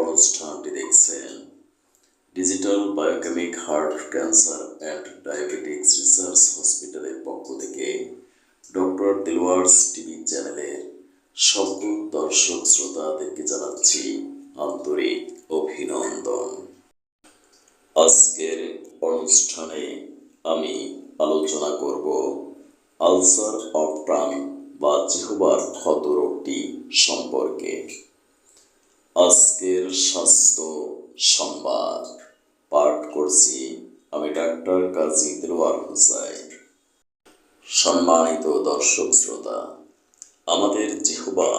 অনুষ্ঠানটি দেখছেন digital biochemic heart cancer and diabetics research হসপিটালের পক্ষ থেকে ডক্টর দিলওয়ার্স টিভি চ্যানেলের সকল দর্শক শ্রোতাদেরকে জানাচ্ছি আন্তরিক অভিনন্দন। আজকের অনুষ্ঠানে আমি আলোচনা করব আলসার অফ প্রাণ বা জিহবার ক্ষত রোগটি সম্পর্কে। আজকের স্বাস্থ্য সংবাদ। পাঠ করছি আমি ডাক্তার কাজী দিলওয়ার হোসাইন। সম্মানিত দর্শক শ্রোতা, আমাদের জিহবা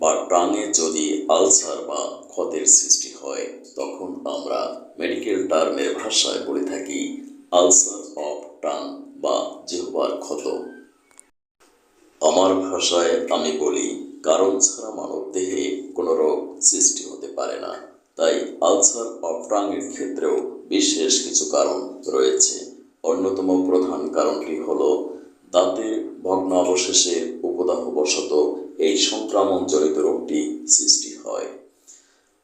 বা টাঙে যদি আলসার বা ক্ষতের সৃষ্টি হয়, তখন আমরা মেডিকেল টার্মের ভাষায় বলে থাকি আলসার অফ টাং বা জিহবার ক্ষত। আমার ভাষায় আমি বলি কারণ ছাড়া মানব দেহে কোনো রোগ সৃষ্টি হতে পারে না। তাই আলসার অফ টাঙের ক্ষেত্রেও বিশেষ কিছু কারণ রয়েছে। অন্যতম প্রধান কারণটি হলো দাঁতের ভগ্নাবশেষের উপদাহবশত এই সংক্রমণজনিত রোগটি সৃষ্টি হয়।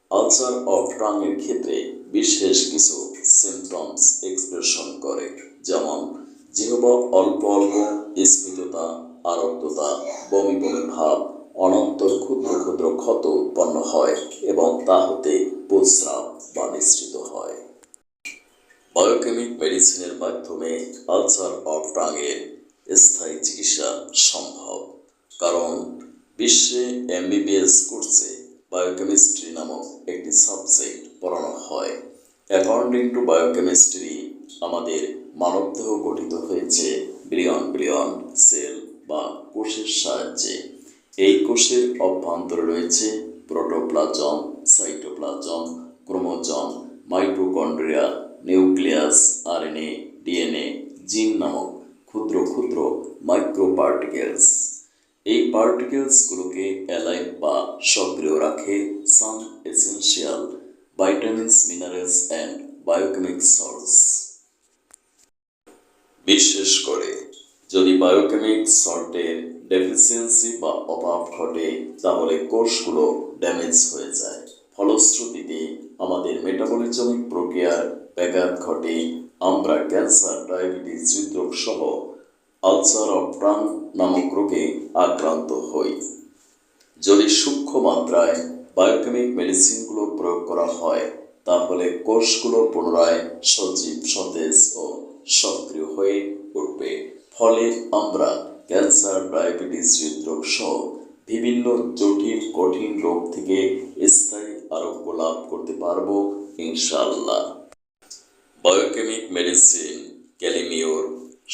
আলসার অফ টাঙের ক্ষেত্রে বিশেষ কিছু সিমটমস এক্সপ্রেশন করে, যেমন জিহবা, অল্প অল্প স্ফীততা আরক্ততা, বমি বমি ভাব অনন্তর ক্ষুদ্র ক্ষুদ্র ক্ষত উৎপন্ন হয় এবং তা হতে প্রস্রাব বা নিঃসৃত হয়। বায়োকেমিক মেডিসিনের মাধ্যমে আলসার অফ টাঙের স্থায়ী চিকিৎসা সম্ভব, কারণ বিশ্বে এমবিবিএস কোর্সে বায়োকেমিস্ট্রি নামক একটি সাবজেক্ট পড়ানো হয়। অ্যাকর্ডিং টু বায়োকেমিস্ট্রি আমাদের মানবদেহ গঠিত হয়েছে, বিলিয়ন বিলিয়ন সেল বা কোষের এই কোষের অভ্যন্তরে রয়েছে protoplasm, cytoplasm, chromosome, mitochondria, nucleus, RNA, DNA, gene নামক ক্ষুদ্র ক্ষুদ্র মাইক্রো পার্টিকেলস এই পার্টিকেলসগুলোকে অ্যালাইভ বা সক্রিয় রাখে some essential, vitamins, minerals and biochemic salts বিশেষ করে বায়োকেমিক সল্টের ডেফিসিয়েন্সি বা অভাব ঘটে তাহলে কোষগুলো ড্যামেজ হয়ে যায়। ফলশ্রুতিতে আমাদের মেটাবলিজমিক প্রক্রিয়ার ব্যাঘাত ঘটে আমরা ক্যান্সার ডায়াবেটিস হৃদরোগ সহ আলসার অফ প্রাণ নামক রোগে আক্রান্ত হই। যদি সূক্ষ্ম মাত্রায় বায়োকেমিক মেডিসিনগুলো প্রয়োগ করা হয়, তাহলে কোষগুলো পুনরায় সজীব, সতেজ ও সক্রিয় হয়ে উঠবে। ফলে আমরা ক্যান্সার, ডায়াবেটিস, হৃদরোগ সহ বিভিন্ন জটিল, কঠিন রোগ থেকে স্থায়ী আরোগ্য লাভ করতে পারব ইনশাল্লাহ বায়োকেমিক মেডিসিন ক্যালিমিওর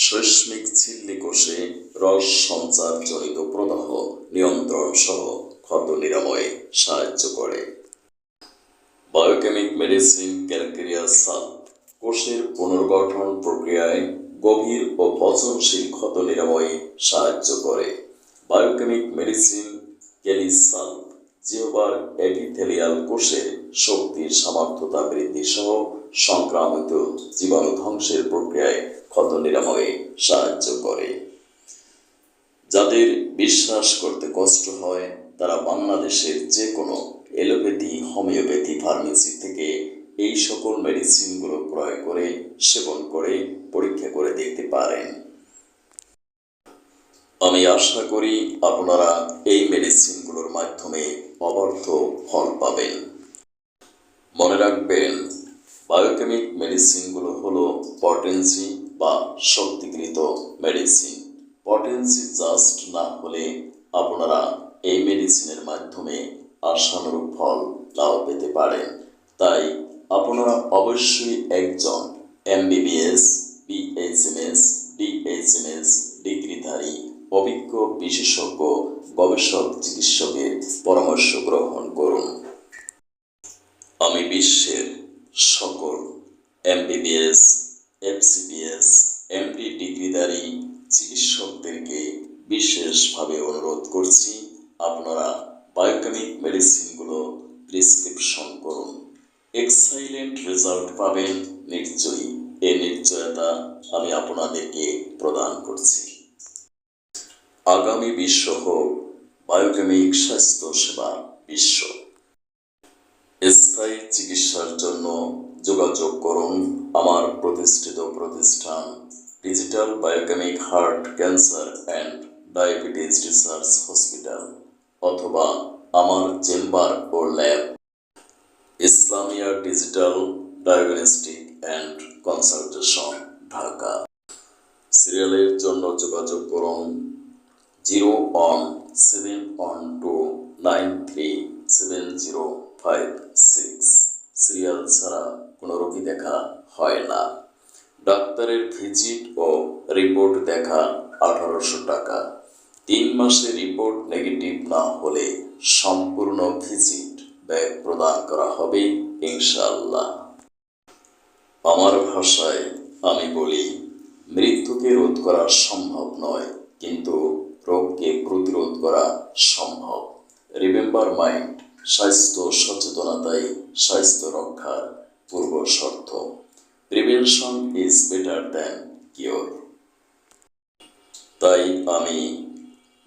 শৈস্মিক ঝিল্লি কোষে রস সঞ্চার জনিত প্রদাহ নিয়ন্ত্রণ সহ ক্ষত নিরাময়ে সাহায্য করে। বায়োকেমিক মেডিসিন ক্যালকেরিয়া সাল কোষের পুনর্গঠন প্রক্রিয়ায় গভীর ও পচনশীল ক্ষত নিরাময়ে সাহায্য করে। বায়োকেমিক মেডিসিন ক্যালিসাল জিওবার এপিথেলিয়াল কোষের শক্তির সামর্থ্যতা বৃদ্ধি সহ সংক্রামিত জীবাণু ধ্বংসের প্রক্রিয়ায় ক্ষত নিরাময়ে সাহায্য করে। যাদের বিশ্বাস করতে কষ্ট হয়, তারা বাংলাদেশের যে কোনো এলোপ্যাথি, হোমিওপ্যাথি, ফার্মেসি থেকে এই সকল মেডিসিনগুলো ক্রয় করে, সেবন করে, পরীক্ষা করে দেখতে পারেন। আমি আশা করি আপনারা এই মেডিসিনগুলোর মাধ্যমে অবর্থ ফল পাবেন। মনে রাখবেন বায়োকেমিক মেডিসিনগুলো হলো পটেন্সি বা শক্তিকৃত মেডিসিন পটেন্সি জাস্ট না হলে আপনারা এই মেডিসিনের মাধ্যমে আশানুরূপ ফল নাও পেতে পারেন। তাই আপনারা অবশ্যই একজন এমবিবিএস, বিএইচএমএস, ডিএইচএমএস ডিগ্রিধারী, অভিজ্ঞ বিশেষজ্ঞ, গবেষক, চিকিৎসকের পরামর্শ গ্রহণ করুন। আমি বিশ্বের সকল এমবিবিএস, এফসিবিএস, এমডি ডিগ্রিধারী চিকিৎসকদেরকে বিশেষভাবে অনুরোধ করছি, আপনারা বায়োকেমিক মেডিসিনগুলো প্রেসক্রিপশন করুন। এক্সাইলেন্ট রেজাল্ট পাবেন নিশ্চয়ই। এই নিশ্চয়তা আমি আপনাদেরকে প্রদান করছি। আগামী বিশ্ব হোক, বায়োকেমিক স্বাস্থ্য সেবা বিশ্ব। স্থায়ী চিকিৎসার জন্য যোগাযোগ করুন আমার প্রতিষ্ঠিত প্রতিষ্ঠান digital biochemic heart cancer and diabetes research hospital অথবা আমার chamber O lab. Islamia digital diagnostic and consultation, Dhaka. সিরিয়ালের জন্য যোগাযোগ করুন zero one seven one two nine three seven zero five six. Serial ছাড়া কোনো রোগী দেখা হয় না। ডাক্তারের ভিজিট ও রিপোর্ট দেখা আঠারোশো টাকা। তিন মাসে রিপোর্ট নেগেটিভ না হলে সম্পূর্ণ ভিজিট ব্যাগ প্রদান করা হবে ইনশাল্লাহ আমার ভাষায় আমি বলি, মৃত্যুকে রোধ করা সম্ভব নয়, কিন্তু রোগকে প্রতিরোধ করা সম্ভব। রিমেম্বার মাইন্ড স্বাস্থ্য সচেতনতাই স্বাস্থ্য রক্ষার পূর্ব শর্ত। Prevention is better than cure তাই আমি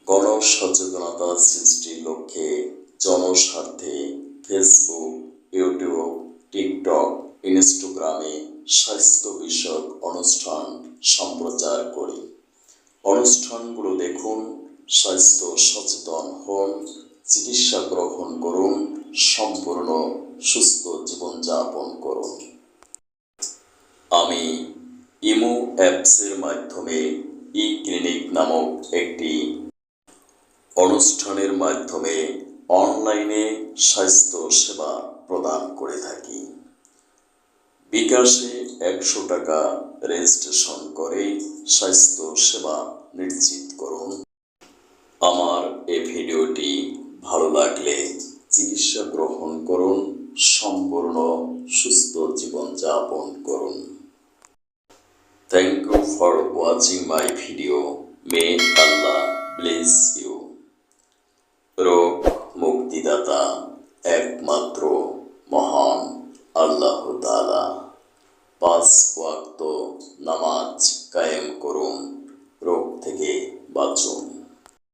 গণসচেতনতা সৃষ্টির লক্ষ্যে জনস্বার্থে ফেসবুক, ইউটিউব, টিকটক, ইনস্টাগ্রামে স্বাস্থ্য বিষয়ক অনুষ্ঠান সম্প্রচার করি। অনুষ্ঠানগুলো দেখুন, স্বাস্থ্য সচেতন হন, চিকিৎসা গ্রহণ করুন, সম্পূর্ণ সুস্থ জীবনযাপন করুন। আমি ইমো অ্যাপসের মাধ্যমে ই ক্লিনিক নামক একটি অনুষ্ঠানের মাধ্যমে অনলাইনে স্বাস্থ্য সেবা প্রদান করে থাকি। বিকাশে একশো টাকা রেজিস্ট্রেশন করে স্বাস্থ্য সেবা নিশ্চিত করুন। আমার এই ভিডিওটি ভালো লাগলে চিকিৎসা গ্রহণ করুন, সম্পূর্ণ সুস্থ জীবনযাপন করুন। Thank you for watching my video may Allah bless you